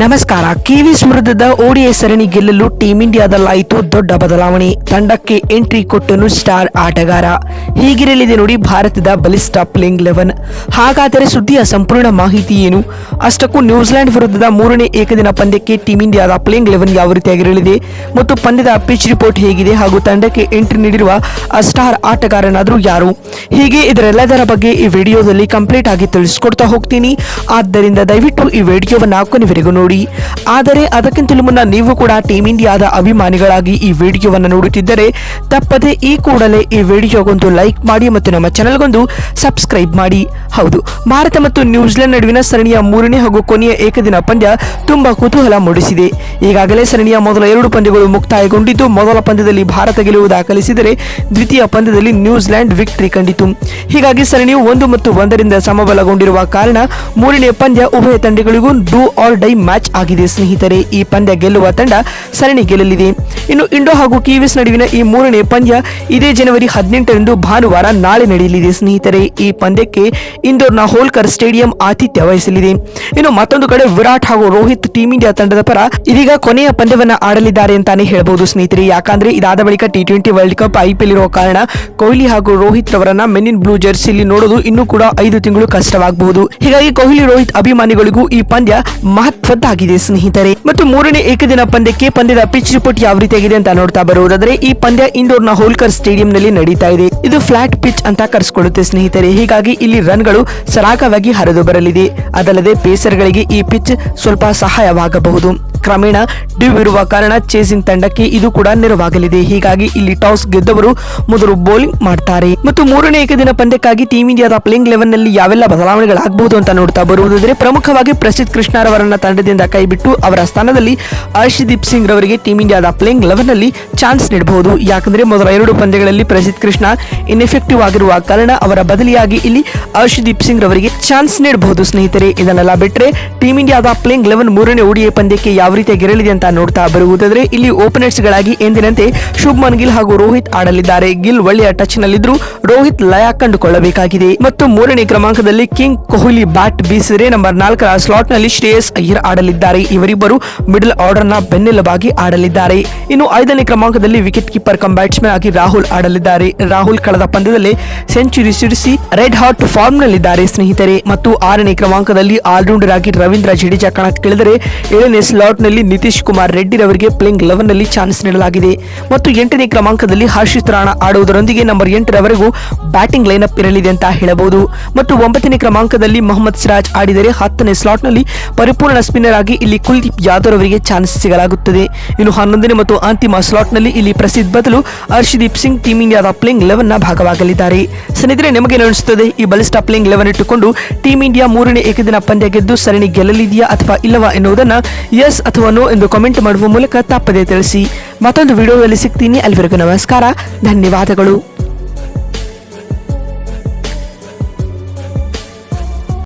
ನಮಸ್ಕಾರ. ಕಿವೀಸ್ ವಿರುದ್ಧದ ಓಡಿಯ ಸರಣಿ ಗೆಲ್ಲಲು ಟೀಂ ಇಂಡಿಯಾದಲ್ಲಾಯಿತು ದೊಡ್ಡ ಬದಲಾವಣೆ. ತಂಡಕ್ಕೆ ಎಂಟ್ರಿ ಕೊಟ್ಟನು ಸ್ಟಾರ್ ಆಟಗಾರ. ಹೀಗಿರಲಿದೆ ನೋಡಿ ಭಾರತದ ಬಲಿಷ್ಠ ಪ್ಲೇಯಿಂಗ್ ಲೆವೆನ್ ಹಾಗಾದರೆ ಸುದ್ದಿಯ ಸಂಪೂರ್ಣ ಮಾಹಿತಿ ಏನು? ಅಷ್ಟಕ್ಕೂ ನ್ಯೂಜಿಲೆಂಡ್ ವಿರುದ್ಧದ ಮೂರನೇ ಏಕದಿನ ಪಂದ್ಯಕ್ಕೆ ಟೀಂ ಇಂಡಿಯಾದ ಪ್ಲೇಯಿಂಗ್ ಲೆವೆನ್ ಯಾವ ರೀತಿಯಾಗಿರಲಿದೆ? ಮತ್ತು ಪಂದ್ಯದ ಪಿಚ್ ರಿಪೋರ್ಟ್ ಹೇಗಿದೆ? ಹಾಗೂ ತಂಡಕ್ಕೆ ಎಂಟ್ರಿ ನೀಡಿರುವ ಆ ಸ್ಟಾರ್ ಆಟಗಾರನಾದರೂ ಯಾರು? ಹೀಗೆ ಇದರೆಲ್ಲದರ ಬಗ್ಗೆ ಈ ವಿಡಿಯೋದಲ್ಲಿ ಕಂಪ್ಲೀಟ್ ಆಗಿ ತಿಳಿಸ್ಕೊಡ್ತಾ ಹೋಗ್ತೀನಿ. ಆದ್ದರಿಂದ ದಯವಿಟ್ಟು ಈ ವಿಡಿಯೋವನ್ನು ಕೊನೆವರೆಗೂ ನೋಡಿ. ಆದರೆ ಅದಕ್ಕಿಂತಲೂ ಮುನ್ನ ನೀವು ಕೂಡ ಟೀಮ್ ಇಂಡಿಯಾದ ಅಭಿಮಾನಿಗಳಾಗಿ ಈ ವಿಡಿಯೋವನ್ನು ನೋಡುತ್ತಿದ್ದರೆ ತಪ್ಪದೆ ಈ ಕೂಡಲೇ ಈ ವಿಡಿಯೋಗೊಂದು ಲೈಕ್ ಮಾಡಿ ಮತ್ತು ನಮ್ಮ ಚಾನೆಲ್ಗೊಂದು ಸಬ್ಸ್ಕ್ರೈಬ್ ಮಾಡಿ. ಹೌದು, ಭಾರತ ಮತ್ತು ನ್ಯೂಜಿಲೆಂಡ್ ನಡುವಿನ ಸರಣಿಯ ಮೂರನೇ ಹಾಗೂ ಕೊನೆಯ ಏಕದಿನ ಪಂದ್ಯ ತುಂಬಾ ಕುತೂಹಲ ಮೂಡಿಸಿದೆ. ಈಗಾಗಲೇ ಸರಣಿಯ ಮೊದಲ ಎರಡು ಪಂದ್ಯಗಳು ಮುಕ್ತಾಯಗೊಂಡಿದ್ದು, ಮೊದಲ ಪಂದ್ಯದಲ್ಲಿ ಭಾರತ ಗೆಲುವು ದಾಖಲಿಸಿದರೆ ದ್ವಿತೀಯ ಪಂದ್ಯದಲ್ಲಿ ನ್ಯೂಜಿಲೆಂಡ್ ವಿಕ್ಟರಿ ಕಂಡಿತು. ಹೀಗಾಗಿ ಸರಣಿಯು ಒಂದು ಮತ್ತು ಒಂದರಿಂದ ಸಮಬಲಗೊಂಡಿರುವ ಕಾರಣ ಮೂರನೇ ಪಂದ್ಯ ಉಭಯ ತಂಡಗಳಿಗೂ ಡೂ ಆರ್ ಡೈ ಆಗಿದೆ ಸ್ನೇಹಿತರೆ. ಈ ಪಂದ್ಯ ಗೆಲ್ಲುವ ತಂಡ ಸರಣಿ ಗೆಲ್ಲಲಿದೆ. ಇನ್ನು ಇಂಡೋ ಹಾಗೂ ಕಿವಿಸ್ ನಡುವಿನ ಈ ಮೂರನೇ ಪಂದ್ಯ ಇದೇ ಜನವರಿ ಹದಿನೆಂಟರಂದು ಭಾನುವಾರ ನಾಳೆ ನಡೆಯಲಿದೆ ಸ್ನೇಹಿತರೆ. ಈ ಪಂದ್ಯಕ್ಕೆ ಇಂದೋರ್ನ ಹೋಲ್ಕರ್ ಸ್ಟೇಡಿಯಂ ಆತಿಥ್ಯ ವಹಿಸಲಿದೆ. ಇನ್ನು ಮತ್ತೊಂದು ಕಡೆ ವಿರಾಟ್ ಹಾಗೂ ರೋಹಿತ್ ಟೀಂ ಇಂಡಿಯಾ ತಂಡದ ಪರ ಇದೀಗ ಕೊನೆಯ ಪಂದ್ಯವನ್ನು ಆಡಲಿದ್ದಾರೆ ಅಂತಾನೆ ಹೇಳಬಹುದು ಸ್ನೇಹಿತರೆ. ಯಾಕಂದ್ರೆ ಇದಾದ ಬಳಿಕ T twenty World Cup IPL ಇರುವ ಕಾರಣ ಕೊಹ್ಲಿ ಹಾಗೂ ರೋಹಿತ್ ರವರನ್ನ ಮೆನ್ ಇನ್ ಬ್ಲೂ ಜೆರ್ಸಿಲಿ ನೋಡೋದು ಇನ್ನೂ ಕೂಡ ಐದು ತಿಂಗಳು ಕಷ್ಟವಾಗಬಹುದು. ಹೀಗಾಗಿ ಕೊಹ್ಲಿ, ರೋಹಿತ್ ಅಭಿಮಾನಿಗಳಿಗೂ ಈ ಪಂದ್ಯ ಮಹತ್ವದ್ದಾಗಿದೆ ಸ್ನೇಹಿತರೆ. ಮತ್ತು ಮೂರನೇ ಏಕದಿನ ಪಂದ್ಯಕ್ಕೆ ಪಂದ್ಯದ ಪಿಚ್ ರಿಪೋರ್ಟ್ ಯಾವ ರೀತಿಯಾಗಿದೆ ಅಂತ ನೋಡ್ತಾ ಬರುವುದಾದ್ರೆ, ಈ ಪಂದ್ಯ ಇಂದೋರ್ನ ಹೋಲ್ಕರ್ ಸ್ಟೇಡಿಯಂ ನಲ್ಲಿ ನಡೀತಾ ಇದೆ. ಇದು ಫ್ಲಾಟ್ ಪಿಚ್ ಅಂತ ಕರೆಸಿಕೊಳ್ಳುತ್ತೆ, ಸ್ನೇಹಿತರೆ. ಹೀಗಾಗಿ ಇಲ್ಲಿ ರನ್ಗಳು ಸರಾಗವಾಗಿ ಹರಿದು ಬರಲಿದೆ. ಅದಲ್ಲದೆ ಪೇಸರ್ಗಳಿಗೆ ಈ ಪಿಚ್ ಸ್ವಲ್ಪ ಸಹಾಯವಾಗಬಹುದು. ಕ್ರಮೇಣ ಡ್ಯೂ ಇರುವ ಕಾರಣ ಚೇಸಿಂಗ್ ತಂಡಕ್ಕೆ ಇದು ಕೂಡ ನೆರವಾಗಲಿದೆ. ಹೀಗಾಗಿ ಇಲ್ಲಿ ಟಾಸ್ ಗೆದ್ದವರು ಮೊದಲು ಬೌಲಿಂಗ್ ಮಾಡ್ತಾರೆ. ಮತ್ತು ಮೂರನೇ ಏಕದಿನ ಪಂದ್ಯಕ್ಕಾಗಿ ಟೀಂ ಇಂಡಿಯಾದ ಪ್ಲೇಯಿಂಗ್ ಲೆವೆನ್ನಲ್ಲಿ ಯಾವೆಲ್ಲ ಬದಲಾವಣೆಗಳಾಗಬಹುದು ಅಂತ ನೋಡ್ತಾ ಬರುವುದಾದ್ರೆ, ಪ್ರಮುಖವಾಗಿ ಪ್ರಸಿದ್ಧ ಕೃಷ್ಣರವರನ್ನ ತಂಡದಿಂದ ಕೈಬಿಟ್ಟು ಅವರ ಸ್ಥಾನದಲ್ಲಿ ಹರ್ಷದೀಪ್ ಸಿಂಗ್ ರವರಿಗೆ ಟೀಂ ಇಂಡಿಯಾದ ಪ್ಲೇಯಿಂಗ್ ಲೆವೆನ್ನಲ್ಲಿ ಚಾನ್ಸ್ ನೀಡಬಹುದು. ಯಾಕಂದ್ರೆ ಮೊದಲ ಎರಡು ಪಂದ್ಯಗಳಲ್ಲಿ ಪ್ರಸಿದ್ಧ ಕೃಷ್ಣ ಇನ್ಎಫೆಕ್ಟಿವ್ ಆಗಿರುವ ಕಾರಣ ಅವರ ಬದಲಿಯಾಗಿ ಇಲ್ಲಿ ಹರ್ಷದೀಪ್ ಸಿಂಗ್ ರವರಿಗೆ ಚಾನ್ಸ್ ನೀಡಬಹುದು. ಸ್ನೇಹಿತರೆ, ಇದನ್ನೆಲ್ಲ ಬಿಟ್ಟರೆ ಟೀಂ ಇಂಡಿಯಾದ ಪ್ಲೇಯಿಂಗ್ ಲೆವೆನ್ ಮೂರನೇ ಓಡಿಎ ಪಂದ್ಯಕ್ಕೆ ಯಾವ ರೀತಿ ಗೆರಳಿದೆ ಅಂತ ನೋಡ್ತಾ ಬರುವುದಾದ್ರೆ ಇಲ್ಲಿ ಓಪನರ್ಸ್ ಗಳಾಗಿ ಎಂದಿನಂತೆ ಶುಭ್ಮನ್ ಗಿಲ್ ಹಾಗೂ ರೋಹಿತ್ ಆಡಲಿದ್ದಾರೆ. ಗಿಲ್ ಒಳ್ಳೆಯ ಟಚ್ ನಲ್ಲಿದ್ರು ರೋಹಿತ್ ಲಯ ಕಂಡುಕೊಳ್ಳಬೇಕಾಗಿದೆ. ಮತ್ತು ಮೂರನೇ ಕ್ರಮಾಂಕದಲ್ಲಿ ಕಿಂಗ್ ಕೊಹ್ಲಿ ಬ್ಯಾಟ್ ಬೀಸಿದರೆ ನಂಬರ್ ನಾಲ್ಕರ ಸ್ಲಾಟ್ನಲ್ಲಿ ಶ್ರೇಯಸ್ ಅಯ್ಯರ್ ಆಡಲಿದ್ದಾರೆ. ಇವರಿಬ್ಬರು ಮಿಡಲ್ ಆರ್ಡರ್ನ ಬೆನ್ನೆಲುಬಾಗಿ ಆಡಲಿದ್ದಾರೆ. ಇನ್ನು ಐದನೇ ಕ್ರಮಾಂಕದಲ್ಲಿ ವಿಕೆಟ್ ಕೀಪರ್ ಕಮ್ ಬ್ಯಾಟ್ಸ್ಮನ್ ಆಗಿ ರಾಹುಲ್ ಆಡಲಿದ್ದಾರೆ. ರಾಹುಲ್ ಕಳೆದ ಪಂದ್ಯದಲ್ಲಿ ಸೆಂಚುರಿ ಸಿಡಿಸಿ ರೆಡ್ ಹಾಟ್ ಫಾರ್ಮ್ ನಲ್ಲಿದ್ದಾರೆ ಸ್ನೇಹಿತರೆ. ಮತ್ತು ಆರನೇ ಕ್ರಮಾಂಕದಲ್ಲಿ ಆಲ್ರೌಂಡರ್ ಆಗಿ ರವೀಂದ್ರ ಜಡೇಜಾ ಕಣಕ್ಕಿಳಿದರೆ ಏಳನೇ ಸ್ಲಾಟ್ನಲ್ಲಿ ನಿತೀಶ್ ಕುಮಾರ್ ರೆಡ್ಡಿ ರವರಿಗೆ ಪ್ಲೇಯಿಂಗ್ ಲೆವೆನ್ನಲ್ಲಿ ಚಾನ್ಸ್ ನೀಡಲಾಗಿದೆ. ಮತ್ತು ಎಂಟನೇ ಕ್ರಮಾಂಕದಲ್ಲಿ ಹರ್ಷಿತ್ ರಾಣಾ ಆಡುವುದರೊಂದಿಗೆ ನಂಬರ್ ಎಂಟರವರೆಗೂ ಬ್ಯಾಟಿಂಗ್ ಲೈನ್ಅಪ್ ಇರಲಿದೆ ಅಂತ ಹೇಳಬಹುದು. ಮತ್ತು ಒಂಬತ್ತನೇ ಕ್ರಮಾಂಕದಲ್ಲಿ ಮೊಹಮ್ಮದ್ ಸಿರಾಜ್ ಆಡಿದರೆ ಹತ್ತನೇ ಸ್ಲಾಟ್ನಲ್ಲಿ ಪರಿಪೂರ್ಣ ಆಗಿ ಇಲ್ಲಿ ಕುಲ್ದೀಪ್ ಯಾದವ್ ಅವರಿಗೆ ಚಾನ್ಸ್ ಸಿಗಲಾಗುತ್ತದೆ. ಇನ್ನು ಹನ್ನೊಂದನೇ ಮತ್ತು ಅಂತಿಮ ಸ್ಲಾಟ್ನಲ್ಲಿ ಇಲ್ಲಿ ಪ್ರಸಿದ್ಧ ಬದಲು ಹರ್ಷದೀಪ್ ಸಿಂಗ್ ಟೀಮ್ ಇಂಡಿಯಾದ ಪ್ಲೇಯಿಂಗ್ನ ಭಾಗವಾಗಲಿದ್ದಾರೆ. ಸ್ನೇಹಿತರೆ, ನಿಮಗೆ ಅನಿಸುತ್ತದೆ ಈ ಬಲಿಷ್ಠ ಪ್ಲೇಯಿಂಗ್ ಲೆವೆನ್ ಇಟ್ಟುಕೊಂಡು ಟೀಂ ಇಂಡಿಯಾ ಮೂರನೇ ಏಕದಿನ ಪಂದ್ಯ ಗೆದ್ದು ಸರಣಿ ಗೆಲ್ಲಲಿದೆಯಾ ಅಥವಾ ಇಲ್ಲವಾ ಎನ್ನುವುದನ್ನು ಎಸ್ ಅಥವಾ ನೋ ಎಂದು ಕಾಮೆಂಟ್ ಮಾಡುವ ಮೂಲಕ ತಪ್ಪದೇ ತಿಳಿಸಿ. ಮತ್ತೊಂದು ವಿಡಿಯೋದಲ್ಲಿ ಸಿಗ್ತೀನಿ. ಅಲ್ಲಿವರೆಗೂ ನಮಸ್ಕಾರ. ಧನ್ಯವಾದಗಳು.